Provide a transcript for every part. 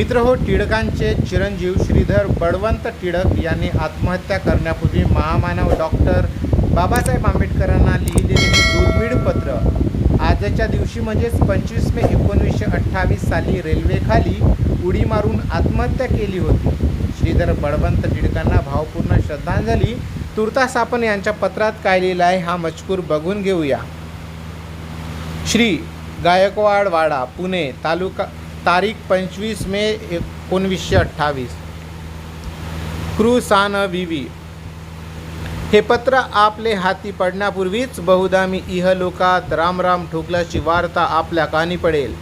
मित्र हो टिळकांचे चिरंजीव श्रीधर बळवंत टिळक यांनी आत्महत्या करण्यापूर्वी महामानव डॉक्टर बाबासाहेब आंबेडकरांना लिहिलेले हे दुर्मिळ पत्र. आजच्या दिवशी म्हणजेच पंचवीस मे एकोणीसशे अठ्ठावीस साली रेल्वेखाली उडी मारून आत्महत्या केली होती. श्रीधर बळवंत टिळकांना भावपूर्ण श्रद्धांजली. तुर्तास आपण यांच्या पत्रात काय लिहिलं आहे हा मजकूर बघून घेऊया. श्री गायकवाडवाडा पुणे तालुका तारीख पंचवीस मे एकोणवीसशे अठ्ठावीस. क्रुसान विवी हे पत्र आपले हाती पडण्यापूर्वीच बहुधा मी इहलोकात रामराम ठोकल्याची वार्ता आपल्या कानी पडेल.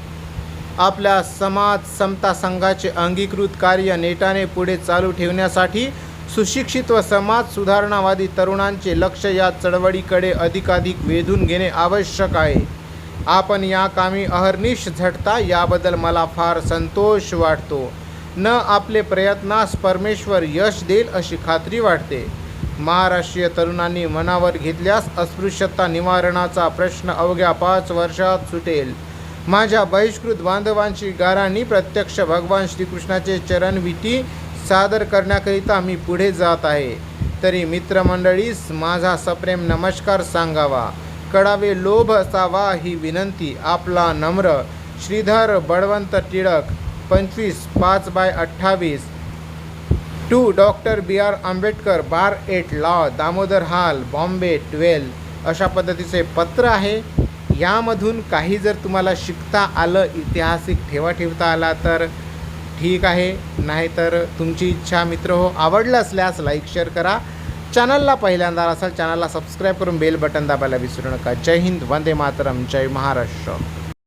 आपल्या समाज समता संघाचे अंगीकृत कार्य नेटाने पुढे चालू ठेवण्यासाठी सुशिक्षित व समाज सुधारणावादी तरुणांचे लक्ष या चळवळीकडे अधिकाधिक वेधून घेणे आवश्यक आहे. आपण या कामी अहर्निश झटता याबद्दल मला फार संतोष वाटतो. न आपले प्रयत्नास परमेश्वर यश देईल अशी खात्री वाटते. महाराष्ट्रीय तरुणांनी मनावर घेतल्यास अस्पृश्यता निवारणाचा प्रश्न अवघ्या पाच वर्षात सुटेल. माझ्या बहिष्कृत बांधवांची गारांनी प्रत्यक्ष भगवान श्रीकृष्णाचे चरणविटी सादर करण्याकरिता मी पुढे जात आहे. तरी मित्रमंडळीस माझा सप्रेम नमस्कार सांगावा. कडावे लोभ असावा ही विनंती आपला नम्र श्रीधर बळवंत टिळक पंचवीस पाच बाय अठ्ठावीस. To doctor B R Ambedkar bar at law Damodar hall Bombay twelve. अशा पद्धतीचे पत्र आहे. यामधून काही जर तुम्हाला शिकता आलं ऐतिहासिक ठेवा ठेवता आला तर ठीक आहे. नाहीतर तुमची इच्छा मित्र हो आवडलं असल्यास लाईक शेअर करा. चॅनलला पहिल्यांदा असाल चॅनलला सबस्क्राईब करून बेल बटन दाबायला विसरू नका. जय हिंद वंदे मातरम जय महाराष्ट्र.